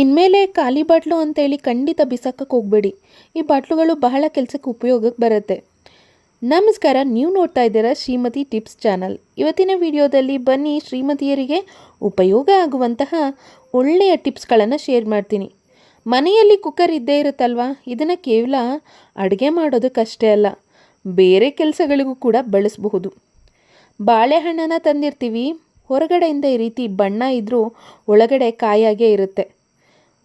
ಇನ್ಮೇಲೆ ಖಾಲಿ ಬಾಟ್ಲು ಅಂತೇಳಿ ಖಂಡಿತ ಬಿಸಾಕಕ್ಕೆ ಹೋಗಬೇಡಿ. ಈ ಬಾಟ್ಲುಗಳು ಬಹಳ ಕೆಲಸಕ್ಕೆ ಉಪಯೋಗಕ್ಕೆ ಬರುತ್ತೆ. ನಮಸ್ಕಾರ, ನೀವು ನೋಡ್ತಾ ಇದ್ದೀರಾ ಶ್ರೀಮತಿ ಟಿಪ್ಸ್ ಚಾನಲ್. ಇವತ್ತಿನ ವಿಡಿಯೋದಲ್ಲಿ ಬನ್ನಿ ಶ್ರೀಮತಿಯರಿಗೆ ಉಪಯೋಗ ಆಗುವಂತಹ ಒಳ್ಳೆಯ ಟಿಪ್ಸ್ಗಳನ್ನು ಶೇರ್ ಮಾಡ್ತೀನಿ. ಮನೆಯಲ್ಲಿ ಕುಕ್ಕರ್ ಇದ್ದೇ ಇರುತ್ತಲ್ವಾ? ಇದನ್ನು ಕೇವಲ ಅಡುಗೆ ಮಾಡೋದಕ್ಕಷ್ಟೇ ಅಲ್ಲ, ಬೇರೆ ಕೆಲಸಗಳಿಗೂ ಕೂಡ ಬಳಸಬಹುದು. ಬಾಳೆಹಣ್ಣನ್ನು ತಂದಿರ್ತೀವಿ. ಹೊರಗಡೆಯಿಂದ ಈ ರೀತಿ ಬಣ್ಣ ಇದ್ದರೂ ಒಳಗಡೆ ಕಾಯಾಗೇ ಇರುತ್ತೆ.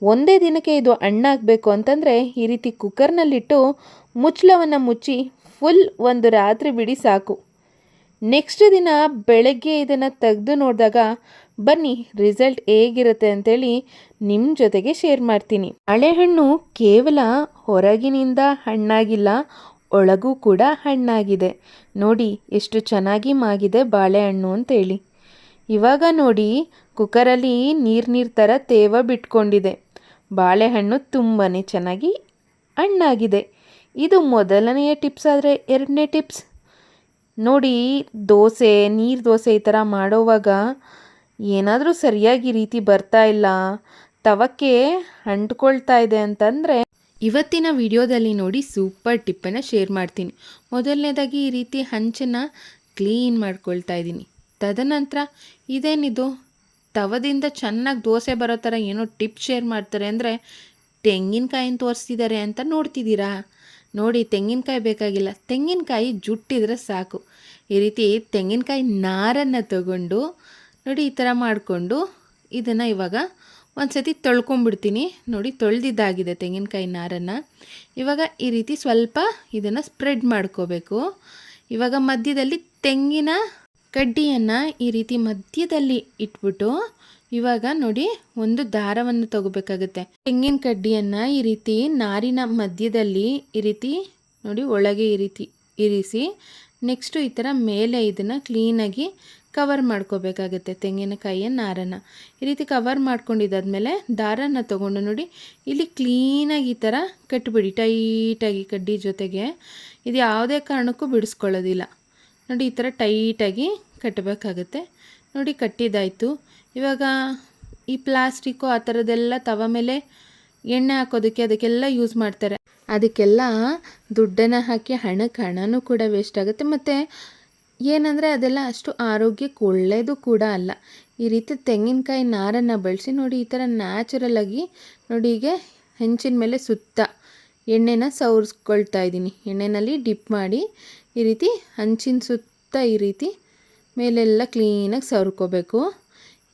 ಒಂದೇ ದಿನಕ್ಕೆ ಇದು ಹಣ್ಣಾಗಬೇಕು ಅಂತಂದರೆ ಈ ರೀತಿ ಕುಕ್ಕರ್ನಲ್ಲಿಟ್ಟು ಮುಚ್ಚಳವನ್ನು ಮುಚ್ಚಿ ಫುಲ್ ಒಂದು ರಾತ್ರಿ ಬಿಡಿ ಸಾಕು. ನೆಕ್ಸ್ಟ್ ದಿನ ಬೆಳಗ್ಗೆ ಇದನ್ನು ತೆಗೆದು ನೋಡಿದಾಗ, ಬನ್ನಿ ರಿಸಲ್ಟ್ ಹೇಗಿರುತ್ತೆ ಅಂತೇಳಿ ನಿಮ್ಮ ಜೊತೆಗೆ ಶೇರ್ ಮಾಡ್ತೀನಿ. ಹಣ್ಣು ಕೇವಲ ಹೊರಗಿನಿಂದ ಹಣ್ಣಾಗಿಲ್ಲ, ಒಳಗೂ ಕೂಡ ಹಣ್ಣಾಗಿದೆ. ನೋಡಿ, ಎಷ್ಟು ಚೆನ್ನಾಗಿ ಮಾಗಿದೆ ಬಾಳೆಹಣ್ಣು ಅಂತೇಳಿ. ಇವಾಗ ನೋಡಿ, ಕುಕ್ಕರಲ್ಲಿ ನೀರು ನೀರು ಥರ ತೇವ ಬಿಟ್ಕೊಂಡಿದೆ. ಬಾಳೆಹಣ್ಣು ತುಂಬಾ ಚೆನ್ನಾಗಿ ಹಣ್ಣಾಗಿದೆ. ಇದು ಮೊದಲನೆಯ ಟಿಪ್ಸ್ ಆದರೆ ಎರಡನೇ ಟಿಪ್ಸ್. ನೋಡಿ, ದೋಸೆ, ನೀರು ದೋಸೆ ಈ ಥರ ಮಾಡೋವಾಗ ಏನಾದರೂ ಸರಿಯಾಗಿ ರೀತಿ ಬರ್ತಾ ಇಲ್ಲ. ತವಕ್ಕೆ ಅಂಟ್ಕೊಳ್ತಾ ಇದೆ ಅಂತಂದರೆ ಇವತ್ತಿನ ವಿಡಿಯೋದಲ್ಲಿ ನೋಡಿ ಸೂಪರ್ ಟಿಪ್ಪನ್ನು ಶೇರ್ ಮಾಡ್ತೀನಿ. ಮೊದಲನೇದಾಗಿ ಈ ರೀತಿ ಹಂಚನ್ನು ಕ್ಲೀನ್ ಮಾಡ್ಕೊಳ್ತಾ ಇದ್ದೀನಿ. ತದನಂತರ ಇದೇನಿದು? ತವದಿಂದ ಚೆನ್ನಾಗಿ ದೋಸೆ ಬರೋ ಥರ ಏನೋ ಟಿಪ್ ಶೇರ್ ಮಾಡ್ತಾರೆ ಅಂದರೆ, ತೆಂಗಿನಕಾಯಿನ ತೋರಿಸ್ತಿದ್ದಾರೆ ಅಂತ ನೋಡ್ತಿದ್ದೀರಾ? ನೋಡಿ, ತೆಂಗಿನಕಾಯಿ ಬೇಕಾಗಿಲ್ಲ. ತೆಂಗಿನಕಾಯಿ ಜುಟ್ಟಿದ್ರೆ ಸಾಕು. ಈ ರೀತಿ ತೆಂಗಿನಕಾಯಿ ನಾರನ್ನು ತಗೊಂಡು, ನೋಡಿ, ಈ ಥರ ಮಾಡಿಕೊಂಡು ಇದನ್ನು ಇವಾಗ ಒಂದು ಸತಿ ತೊಳ್ಕೊಂಬಿಡ್ತೀನಿ. ನೋಡಿ, ತೊಳೆದಿದ್ದಾಗಿದೆ ತೆಂಗಿನಕಾಯಿ ನಾರನ್ನು. ಇವಾಗ ಈ ರೀತಿ ಸ್ವಲ್ಪ ಇದನ್ನು ಸ್ಪ್ರೆಡ್ ಮಾಡ್ಕೋಬೇಕು. ಇವಾಗ ಮಧ್ಯದಲ್ಲಿ ತೆಂಗಿನ ಕಡ್ಡಿಯನ್ನು ಈ ರೀತಿ ಮಧ್ಯದಲ್ಲಿ ಇಟ್ಬಿಟ್ಟು ಇವಾಗ ನೋಡಿ ಒಂದು ದಾರವನ್ನು ತಗೋಬೇಕಾಗುತ್ತೆ. ತೆಂಗಿನ ಕಡ್ಡಿಯನ್ನು ಈ ರೀತಿ ನಾರಿನ ಮಧ್ಯದಲ್ಲಿ ಈ ರೀತಿ ನೋಡಿ ಒಳಗೆ ಈ ರೀತಿ ಇರಿಸಿ ನೆಕ್ಸ್ಟು ಈ ಥರ ಮೇಲೆ ಇದನ್ನು ಕ್ಲೀನಾಗಿ ಕವರ್ ಮಾಡ್ಕೋಬೇಕಾಗುತ್ತೆ ತೆಂಗಿನಕಾಯಿಯ ನಾರನ್ನು. ಈ ರೀತಿ ಕವರ್ ಮಾಡ್ಕೊಂಡಿದ್ದಾದ್ಮೇಲೆ ದಾರನ ತೊಗೊಂಡು ನೋಡಿ ಇಲ್ಲಿ ಕ್ಲೀನಾಗಿ ಈ ಥರ ಕಟ್ಬಿಡಿ ಟೈಟಾಗಿ ಕಡ್ಡಿ ಜೊತೆಗೆ. ಇದು ಯಾವುದೇ ಕಾರಣಕ್ಕೂ ಬಿಡಿಸ್ಕೊಳ್ಳೋದಿಲ್ಲ. ನೋಡಿ ಈ ಥರ ಟೈಟಾಗಿ ಕಟ್ಟಬೇಕಾಗುತ್ತೆ. ನೋಡಿ ಕಟ್ಟಿದ್ದಾಯಿತು ಇವಾಗ ಈ ಪ್ಲಾಸ್ಟಿಕ್ಕು ಆ ಥರದ್ದೆಲ್ಲ ತವ ಮೇಲೆ ಎಣ್ಣೆ ಹಾಕೋದಕ್ಕೆ ಅದಕ್ಕೆಲ್ಲ ಯೂಸ್ ಮಾಡ್ತಾರೆ. ಅದಕ್ಕೆಲ್ಲ ದುಡ್ಡನ್ನು ಹಾಕಿ ಹಣಕ್ಕೆ ಹಣನೂ ಕೂಡ ವೇಸ್ಟ್ ಆಗುತ್ತೆ. ಮತ್ತು ಏನಂದರೆ ಅದೆಲ್ಲ ಅಷ್ಟು ಆರೋಗ್ಯಕ್ಕೆ ಒಳ್ಳೆಯದು ಕೂಡ ಅಲ್ಲ. ಈ ರೀತಿ ತೆಂಗಿನಕಾಯಿ ನಾರನ್ನು ಬಳಸಿ ನೋಡಿ ಈ ಥರ ನ್ಯಾಚುರಲಾಗಿ ನೋಡಿ ಹೀಗೆ ಹೆಂಚಿನ ಮೇಲೆ ಸುತ್ತ ಎಣ್ಣೆನ ಸವರಿಸ್ಕೊಳ್ತಾ ಇದ್ದೀನಿ. ಎಣ್ಣೆನಲ್ಲಿ ಡಿಪ್ ಮಾಡಿ ಈ ರೀತಿ ಹಂಚಿನ ಸುತ್ತ ಈ ರೀತಿ ಮೇಲೆಲ್ಲ ಕ್ಲೀನಾಗಿ ಸವರ್ಕೋಬೇಕು.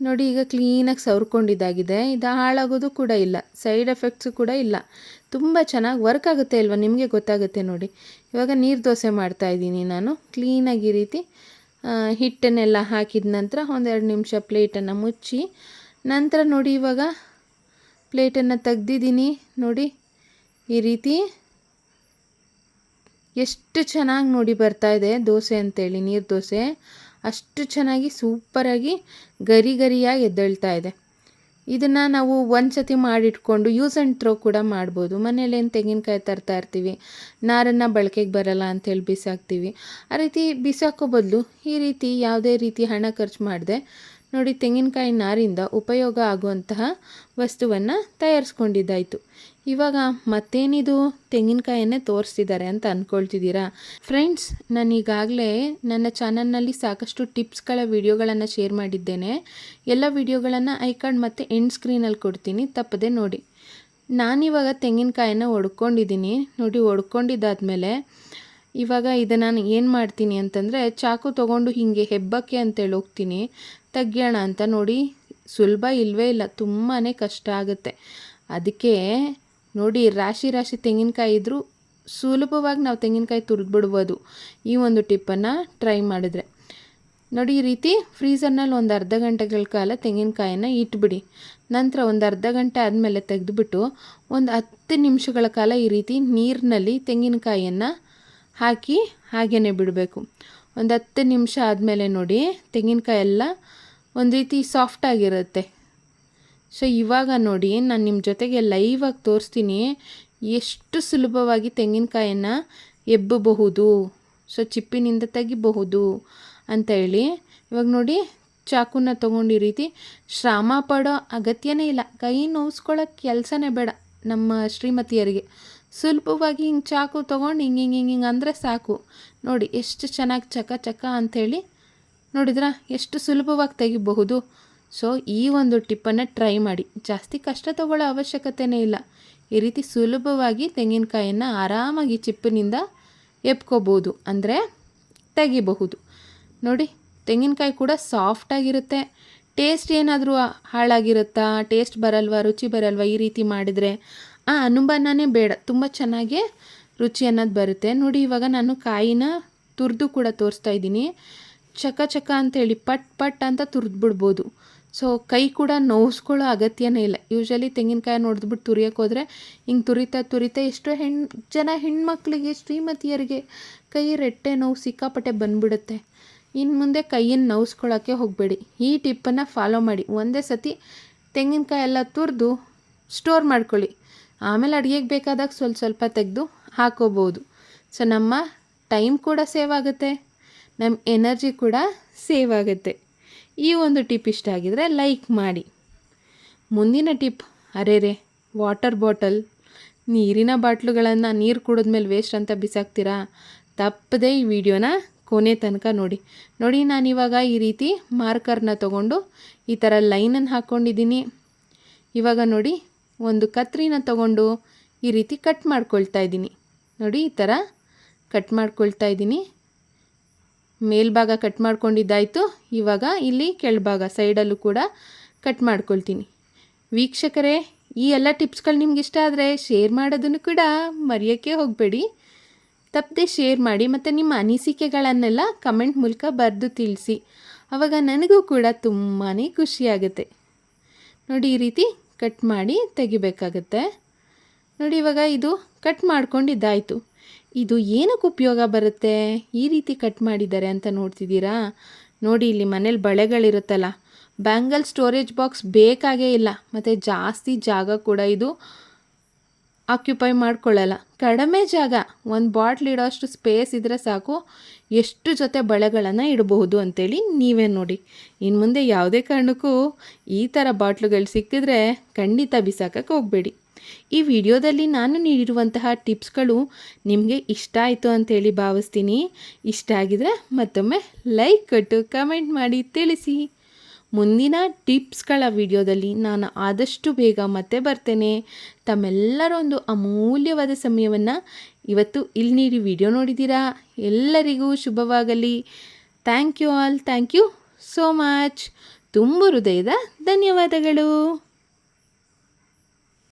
ನೋಡಿ ಈಗ ಕ್ಲೀನಾಗಿ ಸವರ್ಕೊಂಡಿದ್ದಾಗಿದೆ. ಇದು ಹಾಳಾಗೋದು ಕೂಡ ಇಲ್ಲ. ಸೈಡ್ ಎಫೆಕ್ಟ್ಸು ಕೂಡ ಇಲ್ಲ. ತುಂಬ ಚೆನ್ನಾಗಿ ವರ್ಕ್ ಆಗುತ್ತೆ ಅಲ್ವಾ? ನಿಮಗೆ ಗೊತ್ತಾಗುತ್ತೆ ನೋಡಿ. ಇವಾಗ ನೀರು ದೋಸೆ ಮಾಡ್ತಾಯಿದ್ದೀನಿ ನಾನು. ಕ್ಲೀನಾಗಿ ಈ ರೀತಿ ಹಿಟ್ಟನ್ನೆಲ್ಲ ಹಾಕಿದ ನಂತರ ಒಂದೆರಡು ನಿಮಿಷ ಪ್ಲೇಟನ್ನು ಮುಚ್ಚಿ, ನಂತರ ನೋಡಿ ಇವಾಗ ಪ್ಲೇಟನ್ನು ತೆಗ್ದಿದ್ದೀನಿ. ನೋಡಿ ಈ ರೀತಿ ಎಷ್ಟು ಚೆನ್ನಾಗಿ ನೋಡಿ ಬರ್ತಾ ಇದೆ ದೋಸೆ ಅಂತೇಳಿ, ನೀರು ದೋಸೆ. ಅಷ್ಟು ಚೆನ್ನಾಗಿ ಸೂಪರಾಗಿ ಗರಿ ಗರಿಯಾಗಿ ಎದ್ದೇಳ್ತಾ ಇದೆ. ಇದನ್ನು ನಾವು ಒಂದು ಸತಿ ಮಾಡಿಟ್ಕೊಂಡು ಯೂಸ್ ಆ್ಯಂಡ್ ಥ್ರೋ ಕೂಡ ಮಾಡ್ಬೋದು. ಮನೇಲೇನು ತೆಂಗಿನಕಾಯಿ ತರ್ತಾ ಇರ್ತೀವಿ, ನಾರನ್ನು ಬಳಕೆಗೆ ಬರಲ್ಲ ಅಂಥೇಳಿ ಬಿಸಾಕ್ತೀವಿ. ಆ ರೀತಿ ಬಿಸಾಕೋ ಬದಲು ಈ ರೀತಿ ಯಾವುದೇ ರೀತಿ ಹಣ ಖರ್ಚು ಮಾಡದೆ ನೋಡಿ, ತೆಂಗಿನಕಾಯಿ ನಾರಿಂದ ಉಪಯೋಗ ಆಗುವಂತಹ ವಸ್ತುವನ್ನು ತಯಾರಿಸ್ಕೊಂಡಿದ್ದಾಯಿತು. ಇವಾಗ ಮತ್ತೇನಿದು ತೆಂಗಿನಕಾಯನ್ನೇ ತೋರಿಸ್ತಿದ್ದಾರೆ ಅಂತ ಅಂದ್ಕೊಳ್ತಿದ್ದೀರಾ ಫ್ರೆಂಡ್ಸ್ ನಾನು ಈಗಾಗಲೇ ನನ್ನ ಚಾನಲ್ನಲ್ಲಿ ಸಾಕಷ್ಟು ಟಿಪ್ಸ್ಗಳ ವಿಡಿಯೋಗಳನ್ನು ಶೇರ್ ಮಾಡಿದ್ದೇನೆ. ಎಲ್ಲ ವಿಡಿಯೋಗಳನ್ನು ಐಕಾರ್ಡ್ ಕಾರ್ಡ್ ಮತ್ತು ಎಂಡ್ ಸ್ಕ್ರೀನಲ್ಲಿ ಕೊಡ್ತೀನಿ, ತಪ್ಪದೆ ನೋಡಿ. ನಾನಿವಾಗ ತೆಂಗಿನಕಾಯನ್ನು ಒಡ್ಕೊಂಡಿದ್ದೀನಿ. ನೋಡಿ, ಒಡ್ಕೊಂಡಿದ್ದಾದಮೇಲೆ ಇವಾಗ ಇದನ್ನು ನಾನು ಏನು ಮಾಡ್ತೀನಿ ಅಂತಂದರೆ, ಚಾಕು ತೊಗೊಂಡು ಹೀಗೆ ಹೆಬ್ಬಕ್ಕೆ ಅಂತೇಳಿ ಹೋಗ್ತೀನಿ. ತೆಗಿಯೋಣ ಅಂತ ನೋಡಿ ಸುಲಭ ಇಲ್ಲವೇ ಇಲ್ಲ ತುಂಬಾ ಕಷ್ಟ ಆಗುತ್ತೆ. ಅದಕ್ಕೆ ನೋಡಿ, ರಾಶಿ ರಾಶಿ ತೆಂಗಿನಕಾಯಿ ಇದ್ದರೂ ಸುಲಭವಾಗಿ ನಾವು ತೆಂಗಿನಕಾಯಿ ತುರಿದ್ಬಿಡ್ಬೋದು. ಈ ಒಂದು ಟಿಪ್ಪನ್ನು ಟ್ರೈ ಮಾಡಿದ್ರೆ. ನೋಡಿ, ಈ ರೀತಿ ಫ್ರೀಸರ್ನಲ್ಲಿ ಒಂದು ಅರ್ಧ ಗಂಟೆಗಳ ಕಾಲ ತೆಂಗಿನಕಾಯನ್ನು ಇಟ್ಬಿಡಿ. ನಂತರ ಒಂದು ಅರ್ಧ ಗಂಟೆ ಆದಮೇಲೆ ತೆಗೆದುಬಿಟ್ಟು ಒಂದು ಹತ್ತು ನಿಮಿಷಗಳ ಕಾಲ ಈ ರೀತಿ ನೀರಿನಲ್ಲಿ ತೆಂಗಿನಕಾಯಿಯನ್ನು ಹಾಕಿ ಹಾಗೇ ಬಿಡಬೇಕು. ಒಂದು ಹತ್ತು ನಿಮಿಷ ಆದಮೇಲೆ ನೋಡಿ, ತೆಂಗಿನಕಾಯಿ ಎಲ್ಲ ಒಂದು ರೀತಿ ಸಾಫ್ಟಾಗಿರುತ್ತೆ ಸೊ ಇವಾಗ ನೋಡಿ, ನಾನು ನಿಮ್ಮ ಜೊತೆಗೆ ಲೈವಾಗಿ ತೋರಿಸ್ತೀನಿ ಎಷ್ಟು ಸುಲಭವಾಗಿ ತೆಂಗಿನಕಾಯನ್ನು ಎಬ್ಬಬಹುದು ಸೊ ಚಿಪ್ಪಿನಿಂದ ತೆಗಿಬಹುದು ಅಂತ ಹೇಳಿ. ಇವಾಗ ನೋಡಿ, ಚಾಕುನ ತೊಗೊಂಡು ರೀತಿ ಶ್ರಮ ಪಡೋ ಅಗತ್ಯನೇ ಇಲ್ಲ. ಕೈ ನೋವಿಸ್ಕೊಳ್ಳೋಕೆ ಕೆಲಸನೇ ಬೇಡ ನಮ್ಮ ಶ್ರೀಮತಿಯರಿಗೆ. ಸುಲಭವಾಗಿ ಹಿಂಗೆ ಚಾಕು ತೊಗೊಂಡು ಹಿಂಗೆ ಹಿಂಗೆ ಹಿಂಗೆ ಹಿಂಗೆ ಅಂದರೆ ಸಾಕು. ನೋಡಿ, ಎಷ್ಟು ಚೆನ್ನಾಗಿ ಚಕ ಚಕ ಅಂಥೇಳಿ ನೋಡಿದ್ರಾ ಎಷ್ಟು ಸುಲಭವಾಗಿ ತೆಗಿಬಹುದು. ಸೊ ಈ ಒಂದು ಟಿಪ್ಪನ್ನು ಟ್ರೈ ಮಾಡಿ. ಜಾಸ್ತಿ ಕಷ್ಟ ತಗೊಳ್ಳೋ ಅವಶ್ಯಕತೆಯೇ ಇಲ್ಲ. ಈ ರೀತಿ ಸುಲಭವಾಗಿ ತೆಂಗಿನಕಾಯಿಯನ್ನು ಆರಾಮಾಗಿ ಚಿಪ್ಪಿನಿಂದ ಎಪ್ಕೋಬೋದು ಅಂದರೆ ತೆಗಿಬಹುದು. ನೋಡಿ, ತೆಂಗಿನಕಾಯಿ ಕೂಡ ಸಾಫ್ಟಾಗಿರುತ್ತೆ ಟೇಸ್ಟ್ ಏನಾದರೂ ಹಾಳಾಗಿರುತ್ತಾ? ಟೇಸ್ಟ್ ಬರಲ್ವಾ? ರುಚಿ ಬರಲ್ವಾ? ಈ ರೀತಿ ಮಾಡಿದರೆ ಆ ಅನುಮಾನನೇ ಬೇಡ. ತುಂಬ ಚೆನ್ನಾಗಿ ರುಚಿ ಅನ್ನೋದು ಬರುತ್ತೆ. ನೋಡಿ, ಇವಾಗ ನಾನು ಕಾಯಿನ ತುರಿದು ಕೂಡ ತೋರಿಸ್ತಾ ಇದ್ದೀನಿ. ಚಕ ಚಕ ಅಂತೇಳಿ ಪಟ್ ಪಟ್ ಅಂತ ತುರಿದ್ಬಿಡ್ಬೋದು ಸೊ ಕೈ ಕೂಡ ನೋವಿಸ್ಕೊಳ್ಳೋ ಅಗತ್ಯನೇ ಇಲ್ಲ. ಯೂಶಲಿ ತೆಂಗಿನಕಾಯಿ ನೋಡಿದ್ಬಿಟ್ಟು ತುರಿಯೋಕೆ ಹೋದರೆ ಹಿಂಗೆ ತುರಿತಾ ತುರಿತಾ ಎಷ್ಟೋ ಹೆಣ್ಣು ಜನ ಹೆಣ್ಮಕ್ಳಿಗೆ, ಶ್ರೀಮತಿಯರಿಗೆ ಕೈ ರೆಟ್ಟೆ ನೋವು ಸಿಕ್ಕಾಪಟ್ಟೆ ಬಂದ್ಬಿಡುತ್ತೆ. ಇನ್ನು ಮುಂದೆ ಕೈಯನ್ನು ನೋವಿಸ್ಕೊಳ್ಳೋಕ್ಕೆ ಹೋಗಬೇಡಿ. ಈ ಟಿಪ್ಪನ್ನು ಫಾಲೋ ಮಾಡಿ. ಒಂದೇ ಸತಿ ತೆಂಗಿನಕಾಯಿ ಎಲ್ಲ ತುರಿದು ಸ್ಟೋರ್ ಮಾಡ್ಕೊಳ್ಳಿ. ಆಮೇಲೆ ಅಡುಗೆಗೆ ಬೇಕಾದಾಗ ಸ್ವಲ್ಪ ಸ್ವಲ್ಪ ತೆಗೆದು ಹಾಕೋಬೋದು. ಸೊ ನಮ್ಮ ಟೈಮ್ ಕೂಡ ಸೇವ್ ಆಗುತ್ತೆ. ನಮ್ಮ ಎನರ್ಜಿ ಕೂಡ ಸೇವ್ ಆಗುತ್ತೆ. ಈ ಒಂದು ಟಿಪ್ ಇಷ್ಟ ಆಗಿದರೆ ಲೈಕ್ ಮಾಡಿ. ಮುಂದಿನ ಟಿಪ್ ಅರೆ ವಾಟರ್ ಬಾಟಲ್ ನೀರಿನ ಬಾಟ್ಲುಗಳನ್ನು ನೀರು ಕುಡಿದ್ಮೇಲೆ ವೇಸ್ಟ್ ಅಂತ ಬಿಸಾಕ್ತೀರಾ? ತಪ್ಪದೇ ಈ ವಿಡಿಯೋನ ಕೊನೆ ತನಕ ನೋಡಿ. ನೋಡಿ ನಾನಿವಾಗ ಈ ರೀತಿ ಮಾರ್ಕರ್ನ ತಗೊಂಡು ಈ ಥರ ಲೈನನ್ನು ಹಾಕ್ಕೊಂಡಿದ್ದೀನಿ ಇವಾಗ ನೋಡಿ ಒಂದು ಕತ್ರಿನ ತಗೊಂಡು ಈ ರೀತಿ ಕಟ್ ಮಾಡ್ಕೊಳ್ತಾ ಇದ್ದೀನಿ. ನೋಡಿ, ಈ ಥರ ಕಟ್ ಮಾಡ್ಕೊಳ್ತಾ ಇದ್ದೀನಿ. ಮೇಲ್ಭಾಗ ಕಟ್ ಮಾಡ್ಕೊಂಡಿದ್ದಾಯಿತು. ಇವಾಗ ಇಲ್ಲಿ ಕೆಳಭಾಗ ಸೈಡಲ್ಲೂ ಕೂಡ ಕಟ್ ಮಾಡ್ಕೊಳ್ತೀನಿ. ವೀಕ್ಷಕರೇ, ಈ ಎಲ್ಲ ಟಿಪ್ಸ್ಗಳು ನಿಮ್ಗೆ ಇಷ್ಟ ಆದರೆ ಶೇರ್ ಮಾಡೋದನ್ನು ಕೂಡ ಮರೆಯೋಕ್ಕೆ ಹೋಗಬೇಡಿ. ತಪ್ಪದೆ ಶೇರ್ ಮಾಡಿ ಮತ್ತು ನಿಮ್ಮ ಅನಿಸಿಕೆಗಳನ್ನೆಲ್ಲ ಕಮೆಂಟ್ ಮೂಲಕ ಬರೆದು ತಿಳಿಸಿ. ಆವಾಗ ನನಗೂ ಕೂಡ ತುಂಬಾ ಖುಷಿಯಾಗುತ್ತೆ. ನೋಡಿ, ಈ ರೀತಿ ಕಟ್ ಮಾಡಿ ತೆಗಿಬೇಕಾಗತ್ತೆ. ನೋಡಿ, ಇವಾಗ ಇದು ಕಟ್ ಮಾಡ್ಕೊಂಡಿದ್ದಾಯಿತು. ಇದು ಏನಕ್ಕೆ ಉಪಯೋಗ ಬರುತ್ತೆ? ಈ ರೀತಿ ಕಟ್ ಮಾಡಿದ್ದಾರೆ ಅಂತ ನೋಡ್ತಿದ್ದೀರಾ? ನೋಡಿ, ಇಲ್ಲಿ ಮನೇಲಿ ಬಳೆಗಳಿರುತ್ತಲ್ಲ. ಬ್ಯಾಂಗಲ್ ಸ್ಟೋರೇಜ್ ಬಾಕ್ಸ್ ಬೇಕಾಗೇ ಇಲ್ಲ. ಮತ್ತು ಜಾಸ್ತಿ ಜಾಗ ಕೂಡ ಇದು ಆಕ್ಯುಪೈ ಮಾಡ್ಕೊಳ್ಳಲ್ಲ. ಕಡಿಮೆ ಜಾಗ, ಒಂದು ಬಾಟ್ಲ್ ಇಡೋಷ್ಟು ಸ್ಪೇಸ್ ಇದ್ದರೆ ಸಾಕು. ಎಷ್ಟು ಜೊತೆ ಬಳೆಗಳನ್ನು ಇಡಬಹುದು ಅಂತೇಳಿ ನೀವೇ ನೋಡಿ. ಇನ್ನು ಮುಂದೆ ಯಾವುದೇ ಕಾರಣಕ್ಕೂ ಈ ಥರ ಬಾಟ್ಲುಗಳು ಸಿಕ್ಕಿದ್ರೆ ಖಂಡಿತ ಬಿಸಾಕಕ್ಕೆ ಹೋಗಬೇಡಿ. ಈ ವಿಡಿಯೋದಲ್ಲಿ ನಾನು ನೀಡಿರುವಂತಹ ಟಿಪ್ಸ್ಗಳು ನಿಮಗೆ ಇಷ್ಟ ಆಯಿತು ಅಂತೇಳಿ ಭಾವಿಸ್ತೀನಿ. ಇಷ್ಟ ಆಗಿದರೆ ಮತ್ತೊಮ್ಮೆ ಲೈಕ್ ಕೊಟ್ಟು ಕಮೆಂಟ್ ಮಾಡಿ ತಿಳಿಸಿ. ಮುಂದಿನ ಟಿಪ್ಸ್ಗಳ ವಿಡಿಯೋದಲ್ಲಿ ನಾನು ಆದಷ್ಟು ಬೇಗ ಮತ್ತೆ ಬರ್ತೇನೆ. ತಮ್ಮೆಲ್ಲರ ಒಂದು ಅಮೂಲ್ಯವಾದ ಸಮಯವನ್ನು ಇವತ್ತು ಇಲ್ಲಿ ನೀಡಿ ವಿಡಿಯೋ ನೋಡಿದ್ದೀರಾ? ಎಲ್ಲರಿಗೂ ಶುಭವಾಗಲಿ. Thank you all. Thank you so much. ತುಂಬ ಹೃದಯದ ಧನ್ಯವಾದಗಳು.